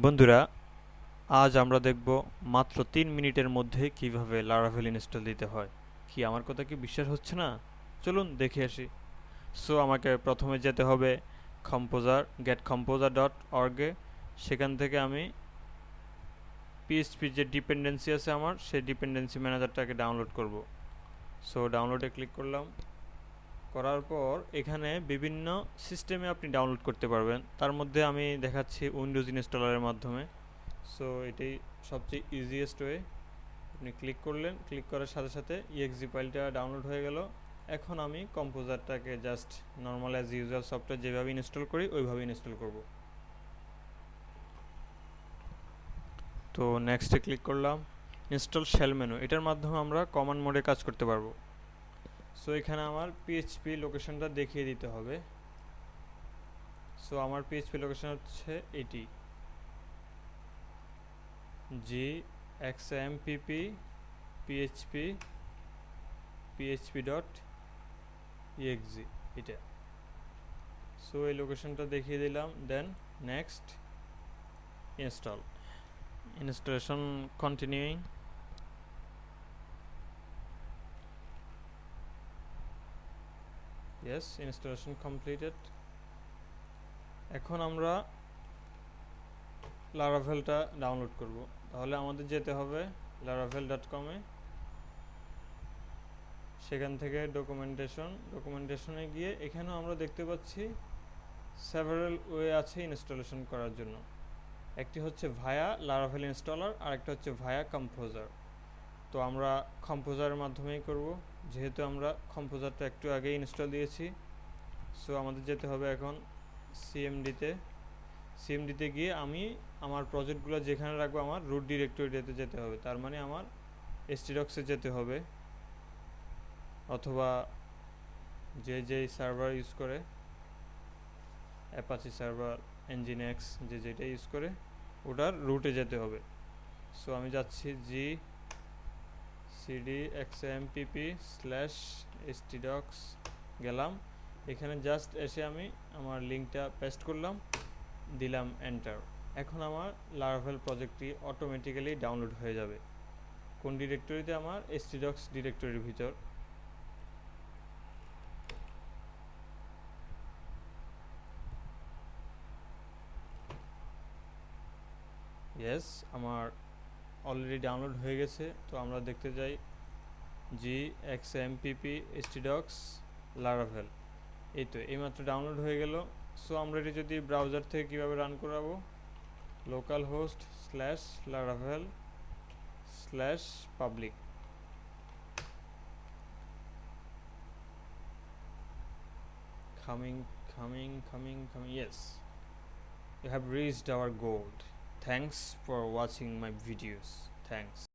বন্ধুরা, আজ আমরা দেখব মাত্র তিন মিনিটের মধ্যে কীভাবে লারাভেল ইনস্টল দিতে হয়। কি আমার কথা কি বিশ্বাস হচ্ছে না? চলুন দেখে আসি। সো আমাকে প্রথমে যেতে হবে কম্পোজার গেট কম্পোজার ডট অর্গে সেখান থেকে আমি পিএসপি যে ডিপেন্ডেন্সি আছে আমার, সেই ডিপেন্ডেন্সি ম্যানেজারটাকে ডাউনলোড করব। সো ডাউনলোডে ক্লিক করলাম। করার পর এখানে বিভিন্ন সিস্টেমে আপনি ডাউনলোড করতে পারবেন। তার মধ্যে আমি দেখাচ্ছি উইন্ডোজ ইনস্টলারের মাধ্যমে। সো এটি সবচেয়ে ইজিয়েস্ট ওয়ে আপনি ক্লিক করলেন ক্লিক করার সাথে সাথে ইএক্সি ফাইলটা ডাউনলোড হয়ে গেল। এখন আমি কম্পোজারটাকে just normal as usual software যেভাবে ইনস্টল করি ওইভাবে ইনস্টল করব। তো নেক্সটে ক্লিক করলাম। ইনস্টল শেল মেনু এটার মাধ্যমে আমরা কমান্ড মোডে কাজ করতে পারব। সো এখানে আমার পিএইচপি লোকেশনটা দেখিয়ে দিতে হবে। সো আমার পিএইচপি লোকেশন হচ্ছে এটি। G X M P P PHP PHP dot exe এটা। সো এই লোকেশনটা দেখিয়ে দিলাম। Then next install installation continuing yes, installation completed. এখন আমরা লারাভেলটা ডাউনলোড করব। তাহলে আমাদের যেতে হবে লারাভেল ডট কমে সেখান থেকে ডকুমেন্টেশন ডকুমেন্টেশনে গিয়ে এখানেও আমরা দেখতে পাচ্ছি সেভারাল ওয়ে আছে ইনস্টলেশন করার জন্য। একটি হচ্ছে ভায়া লারাভেল ইনস্টলার আর একটা হচ্ছে ভায়া কম্পোজার তো আমরা কম্পোজারের মাধ্যমেই করব। যেহেতু আমরা কম্পোজারটা একটু আগে ইনস্টল দিয়েছি। সো আমাদের যেতে হবে এখন সিএমডিতে সিএমডিতে গিয়ে আমি আমার প্রজেক্টগুলো যেখানে রাখব আমার রুট ডিরেক্টরিতে যেতে হবে। তার মানে আমার এসটিডক্সে যেতে হবে। অথবা যে যেই সার্ভার ইউজ করে অ্যাপাচি সার্ভার এনজিনেক্স যে যেটা ইউজ করে, ওটার রুটে যেতে হবে। সো আমি যাচ্ছি জি সিডি এক্সএমপিপি স্ল্যাশ এসটিডক্স গেলাম। এখানে জাস্ট এসে আমি আমার লিঙ্কটা পেস্ট করলাম, দিলাম এন্টার এখন আমার লার্ভেল প্রজেক্টটি অটোমেটিক্যালি ডাউনলোড হয়ে যাবে। কোন ডিরেক্টরিতে আমার এসটিডক্স ডিরেক্টরির ভিতর? ইয়েস আমার অলরেডি ডাউনলোড হয়ে গেছে, তো আমরা দেখতে যাই জি এক্স এম পিপি এসটিডক্স লারাভেল এই তো এইমাত্র ডাউনলোড হয়ে গেল। সো আমরা এটি যদি ব্রাউজার থেকে কীভাবে রান করাবো? Local host slash Laravel slash public coming coming coming coming, yes you have reached our goal thanks for watching my videos. Thanks